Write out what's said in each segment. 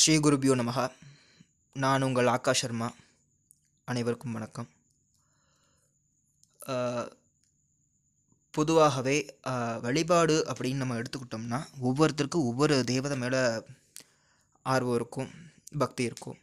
ஸ்ரீ குருபியோ நமகா. நான் உங்கள் ஆகாஷ் சர்மா அனைவருக்கும் வணக்கம். பொதுவாகவே வழிபாடு அப்படின்னு நம்ம எடுத்துக்கிட்டோம்னா ஒவ்வொருத்தருக்கும் ஒவ்வொரு தேவதை மேலே ஆர்வம் இருக்கும் பக்தி இருக்கும்.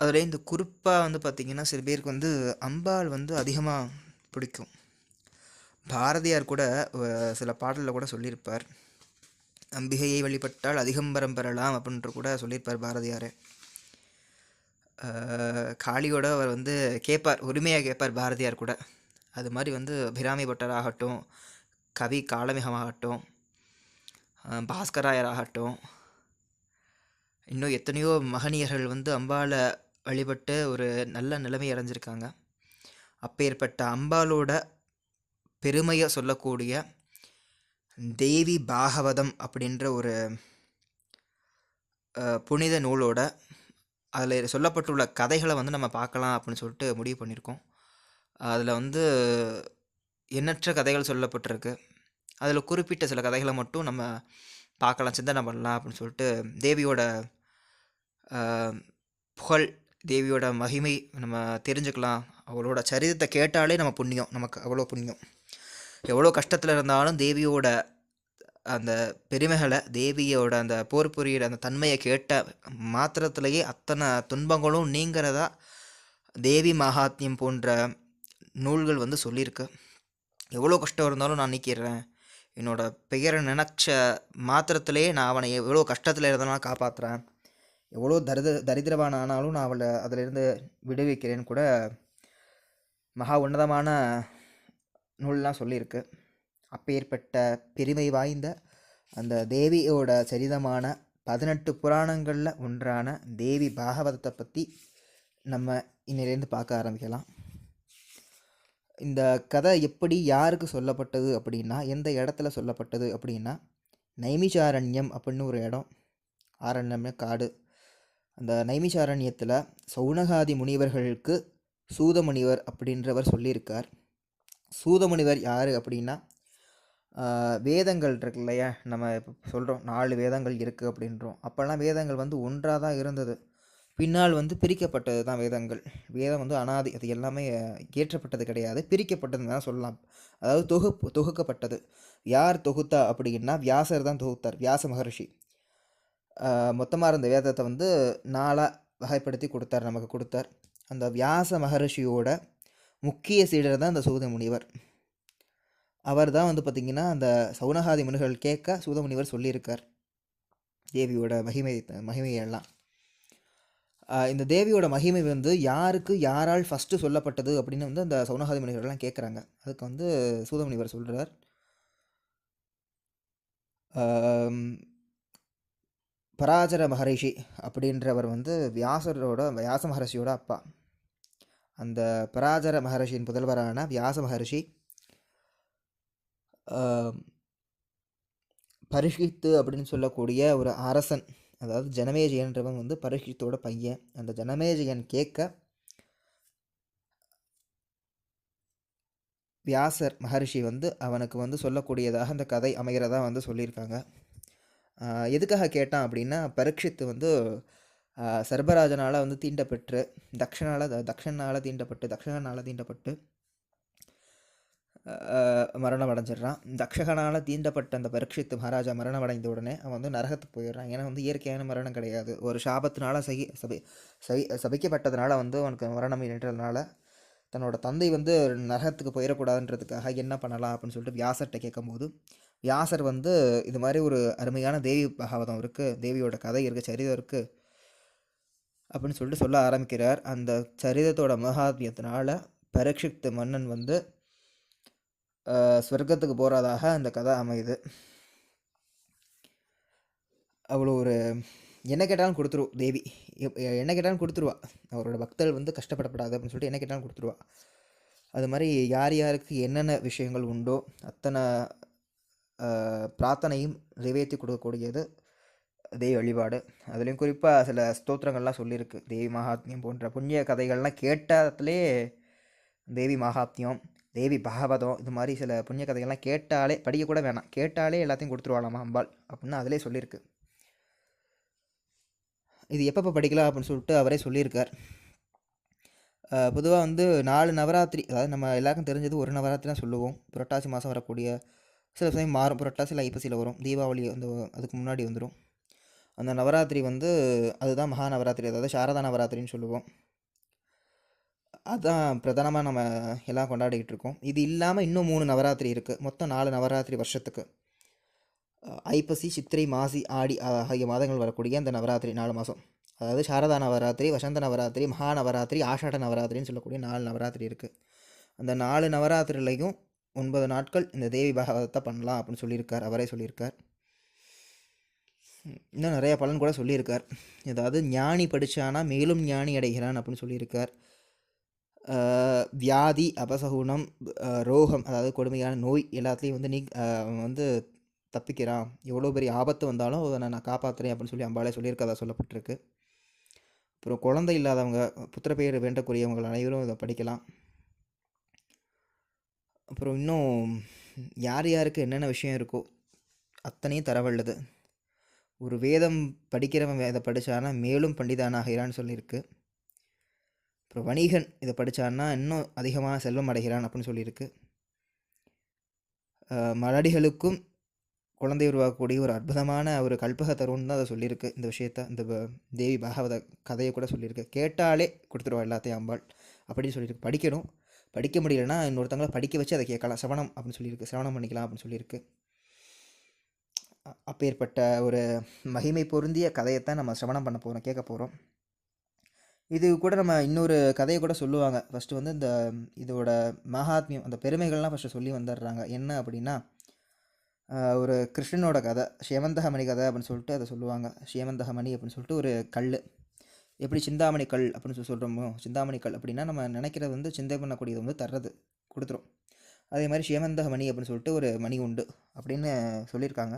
அதில் இந்த குறிப்பாக வந்து பார்த்திங்கன்னா சில பேருக்கு வந்து அம்பாள் வந்து அதிகமாக பிடிக்கும். பாரதியார் கூட சில பாடலில் கூட சொல்லியிருப்பார். அம்பிகையை வழிபட்டால் அதிகம்பரம் பெறலாம் அப்படின்ற கூட சொல்லியிருப்பார் பாரதியார். காளியோட அவர் வந்து கேட்பார் உரிமையாக கேட்பார் பாரதியார் கூட. அது மாதிரி வந்து அபிராமி பட்டர் ஆகட்டும் கவி காலமிகமாகட்டும் பாஸ்கராயர் ஆகட்டும் இன்னும் எத்தனையோ மகனியர்கள் வந்து அம்பாவை வழிபட்டு ஒரு நல்ல நிலைமை அடைஞ்சிருக்காங்க. அப்பேற்பட்ட அம்பாளோட பெருமையை சொல்லக்கூடிய தேவி பாகவதம் அப்படின்ற ஒரு புனித நூலோட அதில் சொல்லப்பட்டுள்ள கதைகளை வந்து நம்ம பார்க்கலாம் அப்படின்னு சொல்லிட்டு முடிவு பண்ணியிருக்கோம். அதில் வந்து எண்ணற்ற கதைகள் சொல்லப்பட்டிருக்கு. அதில் குறிப்பிட்ட சில கதைகளை மட்டும் நம்ம பார்க்கலாம் சிந்தனை பண்ணலாம் அப்படின்னு சொல்லிட்டு தேவியோட புகழ் தேவியோட மகிமை நம்ம தெரிஞ்சுக்கலாம். அவளோட சரிதத்தை கேட்டாலே நம்ம புண்ணியம் நமக்கு அவ்வளோ புண்ணியம். எவ்வளோ கஷ்டத்தில் இருந்தாலும் தேவியோட அந்த பெருமைகளை தேவியோட அந்த போர் புரியிற அந்த தன்மையை கேட்ட மாத்திரத்திலேயே அத்தனை துன்பங்களும் நீங்கிறதா தேவி மகாத்மியம் போன்ற நூல்கள் வந்து சொல்லியிருக்கு. எவ்வளோ கஷ்டம் இருந்தாலும் நான் நிற்கிறேன் என்னோடய பெயரை நினச்ச மாத்திரத்திலே நான் அவனை எவ்வளோ கஷ்டத்தில் இருந்தாலும் காப்பாற்றுறேன் எவ்வளோ தரித தரித்திரவான் ஆனாலும் நான் அவளை அதிலிருந்து விடுவிக்கிறேன்னு கூட. மகா உன்னதமான நூல்லாம் சொல்லியிருக்கு. அப்பேற்பட்ட பெருமை வாய்ந்த அந்த தேவியோட சரிதமான பதினெட்டு புராணங்களில் ஒன்றான தேவி பாகவதத்தை பற்றி நம்ம இன்னிலேருந்து பார்க்க ஆரம்பிக்கலாம். இந்த கதை எப்படி யாருக்கு சொல்லப்பட்டது அப்படின்னா எந்த இடத்துல சொல்லப்பட்டது அப்படின்னா நைமிஷாரண்யம் அப்படின்னு ஒரு இடம் ஆரண்யம்னு காடு. அந்த நைமிஷாரண்யத்தில் சௌனகாதி முனிவர்களுக்கு சூதமுனிவர் அப்படின்றவர் சொல்லியிருக்கார். சூதமுனிவர் யார் அப்படின்னா வேதங்கள் இருக்கு இல்லையா? நம்ம இப்போ சொல்கிறோம் நாலு வேதங்கள் இருக்குது அப்படின்றோம். அப்போல்லாம் வேதங்கள் வந்து ஒன்றாக தான் இருந்தது. பின்னால் வந்து பிரிக்கப்பட்டது தான் வேதங்கள். வேதம் வந்து அனாதி அது எல்லாமே ஏற்றப்பட்டது கிடையாது. பிரிக்கப்பட்டதுன்னு தான் சொல்லலாம். அதாவது தொகுப்பு தொகுக்கப்பட்டது. யார் தொகுத்தா அப்படின்னா வியாசர் தான் தொகுத்தார் வியாச மகர்ஷி. மொத்தமாக இருந்த வேதத்தை வந்து நாளாக வகைப்படுத்தி கொடுத்தார் நமக்கு கொடுத்தார். அந்த வியாச மகர்ஷியோட முக்கிய சீடர் தான் அந்த சூத முனிவர். அவர் தான் வந்து பார்த்திங்கன்னா அந்த சௌனகாதி முனிகள் கேட்க சூதமுனிவர் சொல்லியிருக்கார். தேவியோட மகிமை மகிமையெல்லாம். இந்த தேவியோட மகிமை வந்து யாருக்கு யாரால் ஃபஸ்ட்டு சொல்லப்பட்டது அப்படின்னு வந்து அந்த சௌனகாதி முனிவர்கள்லாம் கேட்குறாங்க. அதுக்கு வந்து சூதமுனிவர் சொல்கிறார் பராஜர மகரிஷி அப்படின்றவர் வந்து வியாசரோட வியாச மகரிஷியோட அப்பா. அந்த பராஜர மகர்ஷியின் புதல்வரான வியாச மகர்ஷி பரிஷித்து அப்படின்னு சொல்லக்கூடிய ஒரு அரசன் அதாவது ஜனமேஜயன்றவன் வந்து பரிஷித்தோட பையன். அந்த ஜனமேஜயன் கேட்க வியாசர் மகர்ஷி வந்து அவனுக்கு வந்து சொல்லக்கூடியதாக அந்த கதை அமைகிறதா வந்து சொல்லியிருக்காங்க. எதுக்காக கேட்டான் அப்படின்னா பரீட்சித்து வந்து சர்பராஜனால் வந்து தீண்டப்பெற்று தக்ஷனால் தக்ஷனால் தீண்டப்பட்டு தக்ஷகனால் தீண்டப்பட்டு மரணம் அடைஞ்சிடுறான் தக்ஷகனால் தீண்டப்பட்ட அந்த பரீட்சித்து மகாராஜா மரணம் அடைந்த உடனே அவன் வந்து நரகத்துக்கு போயிடுறான். ஏன்னா வந்து இயற்கையான மரணம் கிடையாது. ஒரு சாபத்தினால சகி சபை சபை சபிக்கப்பட்டதுனால வந்து அவனுக்கு மரணம் நின்றதுனால தன்னோட தந்தை வந்து நரகத்துக்கு போயிடக்கூடாதுன்றதுக்காக என்ன பண்ணலாம் அப்படின்னு சொல்லிட்டு வியாசர்கிட்ட கேட்கும்போது வியாசர் வந்து இது மாதிரி ஒரு அருமையான தேவி பாகவதம் இருக்குது தேவியோட கதை இருக்குது சரிதம் இருக்குது அப்படின்னு சொல்லிட்டு சொல்ல ஆரம்பிக்கிறார். அந்த சரிதத்தோட மகாத்மியத்தினால பரீட்சித்து மன்னன் வந்து ஸ்வர்க்கத்துக்கு போகிறதாக அந்த கதை அமையுது. அவ்வளோ ஒரு என்ன கேட்டாலும் கொடுத்துருவோம் தேவி. என்ன கேட்டாலும் கொடுத்துருவா. அவரோட பக்தர்கள் வந்து கஷ்டப்படப்படாது அப்படின்னு சொல்லிட்டு என்ன கேட்டாலும் கொடுத்துருவா. அது மாதிரி யார் யாருக்கு என்னென்ன விஷயங்கள் உண்டோ அத்தனை பிரார்த்தனையும் நிறைவேற்றி கொடுக்கக்கூடியது தேவி வழிபாடு. அதுலேயும் குறிப்பாக சில ஸ்தோத்திரங்கள்லாம் சொல்லியிருக்கு தேவி மகாத்மியம் போன்ற புண்ணிய கதைகள்லாம் கேட்டாலே தேவி மகாத்மியம் தேவி பாகவதம் இது மாதிரி சில புண்ணிய கதைகள்லாம் கேட்டாலே படிக்கக்கூட வேணாம். கேட்டாலே எல்லாத்தையும் கொடுத்துருவாளாமா அம்பாள் அப்படின்னு அதிலே சொல்லியிருக்கு இது எப்பப்போ படிக்கலாம் அப்படின்னு சொல்லிட்டு அவரே சொல்லியிருக்கார். பொதுவாக வந்து நாலு நவராத்திரி அதாவது நம்ம எல்லாருக்கும் தெரிஞ்சது ஒரு நவராத்திரி தான் சொல்லுவோம். புரட்டாசி மாதம் வரக்கூடிய சில சமயம் மாறும். புரட்டாசியில் ஐப்பசியில் வரும். தீபாவளி வந்து அதுக்கு முன்னாடி வந்துடும் அந்த நவராத்திரி வந்து அதுதான் மகா நவராத்திரி அதாவது சாரதா நவராத்திரின்னு சொல்லுவோம். அதுதான் பிரதானமாக நம்ம எல்லாம் கொண்டாடிக்கிட்டு இருக்கோம். இது இல்லாமல் இன்னும் மூணு நவராத்திரி இருக்குது மொத்தம் நாலு நவராத்திரி வருஷத்துக்கு. ஐப்பசி சித்திரை மாசி ஆடி ஆகிய மாதங்கள் வரக்கூடிய அந்த நவராத்திரி நாலு மாதம் அதாவது சாரதா நவராத்திரி வசந்த நவராத்திரி மகா நவராத்திரி ஆஷாட நவராத்திரின்னு சொல்லக்கூடிய நாலு நவராத்திரி இருக்குது அந்த நாலு நவராத்திரிலையும் ஒன்பது நாட்கள் இந்த தேவி பாகவதத்தை பண்ணலாம் அப்படின்னு சொல்லியிருக்கார் அவரே சொல்லியிருக்கார். இன்னும் நிறையா பலன் கூட சொல்லியிருக்கார். அதாவது ஞானி படித்தானா மேலும் ஞானி அடைகிறான் அப்படின்னு சொல்லியிருக்கார். வியாதி அபசகுணம் ரோகம் அதாவது கொடுமையான நோய் எல்லாத்துலேயும் வந்து நீ அவன் வந்து தப்பிக்கிறான். எவ்வளோ பெரிய ஆபத்து வந்தாலும் அதை நான் காப்பாற்றுறேன் அப்படின்னு சொல்லி அம்பாலே சொல்லியிருக்கதா சொல்லப்பட்டிருக்கு. அப்புறம் குழந்தை இல்லாதவங்க புத்திரப்பெயர் வேண்டக்கூடியவங்க அனைவரும் இதை படிக்கலாம். அப்புறம் இன்னும் யார் யாருக்கு என்னென்ன விஷயம் இருக்கோ அத்தனையும் தரவல்லது. ஒரு வேதம் படிக்கிறவன் இதை படித்தானா மேலும் பண்டிதானாகிறான்னு சொல்லியிருக்கு. அப்புறம் வணிகன் இதை படித்தான்னா இன்னும் அதிகமாக செல்வம் அடைகிறான் அப்படின்னு சொல்லியிருக்கு. மலடிகளுக்கும் குழந்தை உருவாக்கக்கூடிய ஒரு அற்புதமான ஒரு கல்பக தருணம் தான் அதை சொல்லியிருக்கு இந்த விஷயத்த இந்த தேவி பாகவத கதையை கூட சொல்லியிருக்கு. கேட்டாலே கொடுத்துருவா எல்லாத்தையும் அம்பாள். அப்படின்னு சொல்லியிருக்கு. படிக்கணும். படிக்க முடியலன்னா இன்னொருத்தங்களை படிக்க வச்சு அதை கேட்கலாம். சிரவணம் அப்படின்னு சொல்லியிருக்கு. சிரவணம் பண்ணிக்கலாம் அப்படின்னு சொல்லியிருக்கு. அப்பேற்பட்ட ஒரு மகிமை பொருந்திய கதையைத்தான் நம்ம சிரவணம் பண்ண போகிறோம் கேட்க போகிறோம் இது கூட நம்ம இன்னொரு கதையை கூட சொல்லுவாங்க. ஃபஸ்ட்டு வந்து இந்த இதோட மகாத்மியம் அந்த பெருமைகள்லாம் ஃபஸ்ட்டு சொல்லி வந்துடுறாங்க. என்ன அப்படின்னா ஒரு கிருஷ்ணனோட கதை சேமந்தகமணி கதை அப்படின்னு சொல்லிட்டு அதை சொல்லுவாங்க. சேமந்தகமணி அப்படின்னு சொல்லிட்டு ஒரு கல் எப்படி சிந்தாமணி கல் அப்படின்னு சொல்லி சொல்கிறோமோ சிந்தாமணி கல் அப்படின்னா நம்ம நினைக்கிறது வந்து சிந்தை பண்ணக்கூடியது வந்து தர்றது கொடுத்துரும். அதே மாதிரி சேமந்தகமணி அப்படின்னு சொல்லிட்டு ஒரு மணி உண்டு அப்படின்னு சொல்லியிருக்காங்க.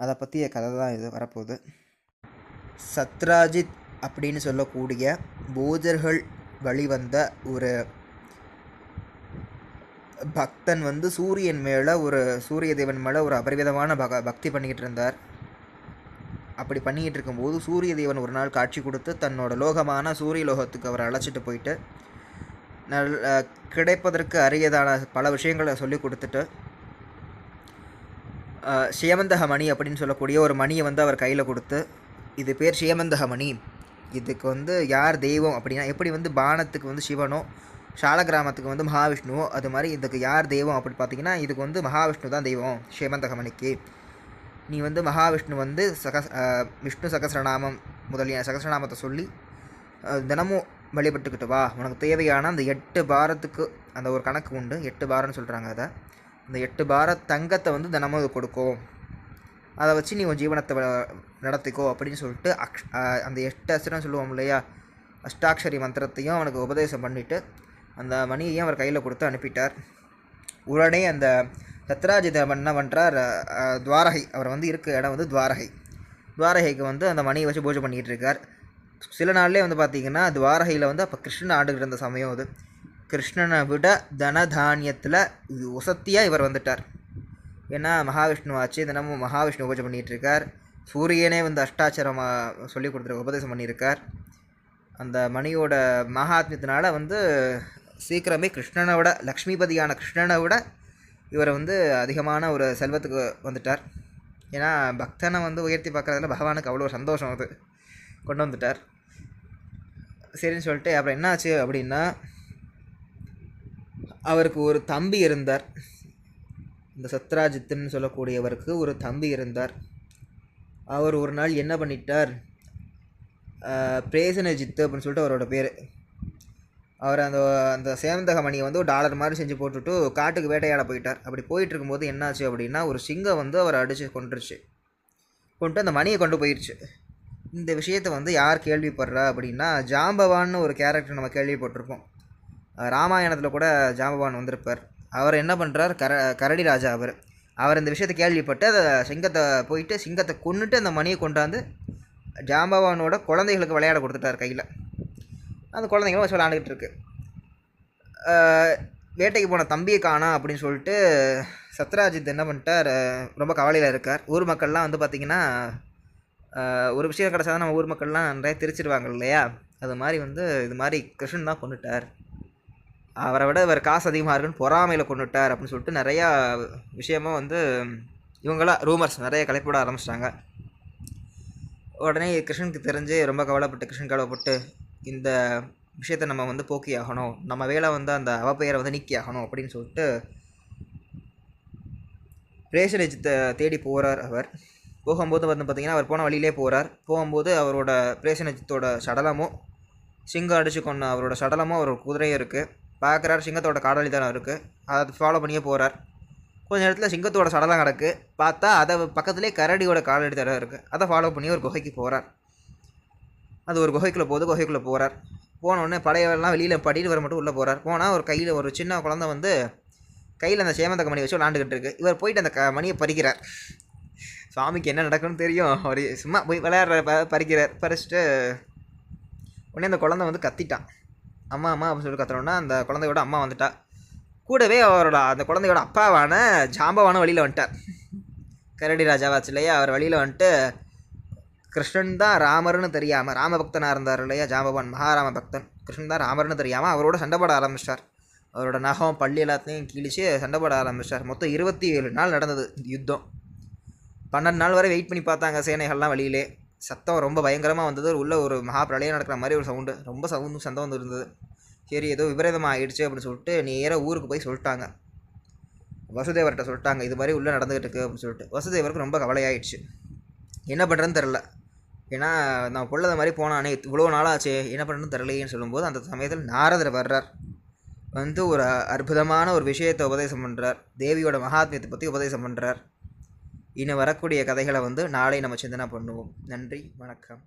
அதை பற்றிய கதை தான் இது வரப்போகுது. சத்ராஜித் அப்படின்னு சொல்லக்கூடிய போஜர்கள் வழிவந்த ஒரு பக்தன் வந்து சூரியன் மேலே ஒரு சூரிய தேவன் மேலே ஒரு அபரிவிதமான பக பக்தி பண்ணிக்கிட்டு இருந்தார். அப்படி பண்ணிக்கிட்டு இருக்கும்போது சூரிய தேவன் ஒரு நாள் காட்சி கொடுத்து தன்னோட லோகமான சூரிய லோகத்துக்கு அவரை அழைச்சிட்டு போயிட்டு நல் கிடைப்பதற்கு அரியதான பல விஷயங்களை சொல்லி கொடுத்துட்டு அஹ் சேமந்தக மணி அப்படின்னு சொல்லக்கூடிய ஒரு மணியை வந்து அவர் கையில் கொடுத்து இது பேர் சேமந்தக மணி இதுக்கு வந்து யார் தெய்வம் அப்படின்னா எப்படி வந்து பானத்துக்கு வந்து சிவனோ சால கிராமத்துக்கு வந்து மகாவிஷ்ணுவோ அது மாதிரி இதுக்கு யார் தெய்வம் அப்படி பார்த்தீங்கன்னா இதுக்கு வந்து மகாவிஷ்ணு தான் தெய்வம் சேமந்தக மணிக்கு நீ வந்து மகாவிஷ்ணு வந்து சகஸ் விஷ்ணு சகசரநாமம் முதலிய சகசரநாமத்தை சொல்லி தினமும் வழிபட்டுக்கிட்டு வா. உனக்கு தேவையான அந்த எட்டு பாரத்துக்கு அந்த ஒரு கணக்கு உண்டு. எட்டு பாரம்னு சொல்கிறாங்க அதை. அந்த எட்டு பார தங்கத்தை வந்து தினமும் இது கொடுக்கும். அதை வச்சு நீ உன் ஜீவனத்தை வ- நடத்திக்கோ அப்படின்னு சொல்லிட்டு அக்ஷ் அந்த எட்டு அசுரம் சொல்லுவோம் இல்லையா? அஷ்டாட்சரி மந்திரத்தையும் அவனுக்கு உபதேசம் பண்ணிவிட்டு அந்த மணியையும் அவர் கையில் கொடுத்து அனுப்பிட்டார். உடனே அந்த சத்ராஜிதம் என்ன பண்ணுறார் துவாரகை. அவர் வந்து இருக்க இடம் வந்து துவாரகை. துவாரகைக்கு வந்து அந்த மணியை வச்சு பூஜை பண்ணிகிட்டு இருக்கார். சில நாள்லேயே வந்து பார்த்திங்கன்னா துவாரகையில் வந்து அப்போ கிருஷ்ணன் ஆண்டுகிட்டு இருந்த சமயம் அது. கிருஷ்ணனை விட தனதானியத்தில் உசத்தியாக இவர் வந்துட்டார். ஏன்னா மகாவிஷ்ணு ஆச்சு தினமும் மகாவிஷ்ணு பூஜை பண்ணிகிட்ருக்கார் சூரியனே வந்து அஷ்டாச்சரமாக சொல்லி கொடுத்துரு உபதேசம் பண்ணியிருக்கார். அந்த மணியோட மகாத்மியத்தினால வந்து சீக்கிரமே கிருஷ்ணனை விட லக்ஷ்மிபதியான கிருஷ்ணனை விட இவரை வந்து அதிகமான ஒரு செல்வத்துக்கு வந்துட்டார். ஏன்னா பக்தனை வந்து உயர்த்தி பார்க்குறதுல பகவானுக்கு அவ்வளோ சந்தோஷம் அது. கொண்டு வந்துட்டார். சரின்னு சொல்லிட்டு அப்புறம் என்னாச்சு அப்படின்னா அவருக்கு ஒரு தம்பி இருந்தார். இந்த சத்ராஜித்துன்னு சொல்லக்கூடியவருக்கு ஒரு தம்பி இருந்தார். அவர் ஒரு நாள் என்ன பண்ணிட்டார்? பிரேசனஜித்து அப்படின்னு சொல்லிட்டு அவரோட பேர். அவர் அந்த அந்த சேவந்தக மணியை வந்து ஒரு டாலர் மாதிரி செஞ்சு போட்டுட்டு காட்டுக்கு வேட்டையாட போயிட்டார். அப்படி போயிட்டு இருக்கும்போது என்னாச்சு அப்படின்னா ஒரு சிங்கம் வந்து அவரை அடித்து கொண்டுருச்சு கொண்டு அந்த மணியை கொண்டு போயிடுச்சு இந்த விஷயத்தை வந்து யார் கேள்விப்படுறா அப்படின்னா ஜாம்பவான்னு ஒரு கேரக்டர் நம்ம கேள்விப்பட்டிருப்போம். ராமாயணத்தில் கூட ஜாம்பவான் வந்திருப்பார். அவர் என்ன பண்ணுறார் கர கரடி ராஜா அவர். அவர் இந்த விஷயத்தை கேள்விப்பட்டு அதை சிங்கத்தை போயிட்டு சிங்கத்தை கொன்னுட்டு அந்த மணியை கொண்டாந்து ஜாம்பவானோட குழந்தைகளுக்கு விளையாட கொடுத்துட்டார் கையில். அந்த குழந்தைங்களும் வச்சு விளையாண்டுக்கிட்டு இருக்கு. வேட்டைக்கு போன தம்பியை காணோம் அப்படின்னு சொல்லிட்டு சத்ராஜித் என்ன பண்ணிட்டார்? ரொம்ப கவலையில் இருக்கார். ஊர் மக்கள்லாம் வந்து பார்த்திங்கன்னா ஒரு விஷயம் கிடச்சா நம்ம ஊர் மக்கள்லாம் நிறைய திரிச்சிருவாங்க இல்லையா? அது மாதிரி வந்து இது மாதிரி கிருஷ்ணன் தான் கொண்டுட்டார் அவரை விட இவர் காசு அதிகமாக இருக்குன்னு பொறாமையில் கொண்டுட்டார் அப்படின்னு சொல்லிட்டு நிறையா விஷயமா வந்து இவங்களாம் ரூமர்ஸ் நிறைய கலைப்பட ஆரம்பிச்சிட்டாங்க. உடனே கிருஷ்ணனுக்கு தெரிஞ்சு ரொம்ப கவலைப்பட்டு கிருஷ்ணன் கவலைப்பட்டு இந்த விஷயத்த நம்ம வந்து போக்கி ஆகணும். நம்ம வேலை வந்து அந்த அவப்பெயரை வந்து நீக்கி ஆகணும் அப்படின்னு சொல்லிட்டு பிரேசனஜித்தை தேடி போகிறார் அவர். போகும்போது வந்து பார்த்திங்கன்னா அவர் போன வழியிலே போகிறார் போகும்போது அவரோட பிரேசனஜித்தோட சடலமும் சிங்கம் அடித்து கொண்ட அவரோட சடலமும் அவரோட குதிரையும் இருக்குது பார்க்குறாரு சிங்கத்தோட காடலி தானே இருக்குது அதை ஃபாலோ பண்ணியே போகிறார் கொஞ்ச நேரத்தில் சிங்கத்தோட சடலம் கிடக்கு பார்த்தா அதை பக்கத்துலேயே கரடியோட காலடி தடம் இருக்குது அதை ஃபாலோ பண்ணி ஒரு குகைக்கு போகிறார் அது ஒரு குகைக்குள்ளே போகுது குகைக்குள்ளே போகிறார் போன உடனே பழையவெல்லாம் வெளியில் படியில் வர மட்டும் உள்ளே போகிறார் போனால் ஒரு கையில் ஒரு சின்ன குழந்தை வந்து கையில் அந்த சேமந்த மணி வச்சு விளாண்டுக்கிட்டு இருக்கு. இவர் போயிட்டு அந்த க மணியை பறிக்கிறார். சுவாமிக்கு என்ன நடக்கும்னு தெரியும். அவர் சும்மா போய் விளையாடுற ப பறிக்கிறார். பறிச்சுட்டு உடனே அந்த குழந்தை வந்து கத்திட்டான். அம்மா அம்மா அப்படின்னு சொல்லி கத்துறோன்னா அந்த குழந்தையோட அம்மா வந்துட்டா. கூடவே அவரோட அந்த குழந்தையோட அப்பாவான ஜாம்பவான வழியில் வந்துட்டார். கரடி ராஜாவாச்சு இல்லையா? அவர் வழியில் வந்துட்டு கிருஷ்ணன் தான் ராமர்னு தெரியாமல் ராமபக்தனாக இருந்தார் இல்லையா ஜாம்பவான் மகாராம பக்தன். கிருஷ்ணன் தான் ராமர்னு தெரியாமல் அவரோட சண்டை போட ஆரம்பிச்சிட்டார். அவரோட நகம் பள்ளி எல்லாத்தையும் கிழிச்சு சண்டை போட ஆரம்பிச்சிட்டார். மொத்தம் இருபத்தி ஏழு நாள் நடந்தது யுத்தம். பன்னெண்டு நாள் வரை வெயிட் பண்ணி பார்த்தாங்க சேனைகள்லாம் வழியிலே. சத்தம் ரொம்ப பயங்கரமாக வந்தது. உள்ளே ஒரு மகா பிரளயம் நடக்கிற மாதிரி ஒரு சவுண்டு ரொம்ப சவுண்டும் சந்தம் வந்து இருந்தது சரி ஏதோ விபரீதமாக ஆயிடுச்சு அப்படின்னு சொல்லிட்டு நேராக ஊருக்கு போய் சொல்லிட்டாங்க. வசுதேவர்கிட்ட சொல்லிட்டாங்க இது மாதிரி உள்ளே நடந்துகிட்டு இருக்குது அப்படின்னு சொல்லிட்டு. வசுதேவருக்கு ரொம்ப கவலையாயிடுச்சு. என்ன பண்ணுறதுன்னு தெரில ஏன்னா நான் பொல்லாத மாதிரி போனானே இவ்வளோ நாளாச்சு என்ன பண்ணுறதுன்னு தெரிலையேன்னு சொல்லும்போது அந்த சமயத்தில் நாரதர் வர்றார். வந்து ஒரு அற்புதமான ஒரு விஷயத்தை உபதேசம் பண்ணுறார் தேவியோட மகாத்மியத்தை பற்றி உபதேசம் பண்ணுறார் இன்னும் வரக்கூடிய கதைகளை வந்து நாளை நம்ம சிந்தனை பண்ணுவோம். நன்றி வணக்கம்.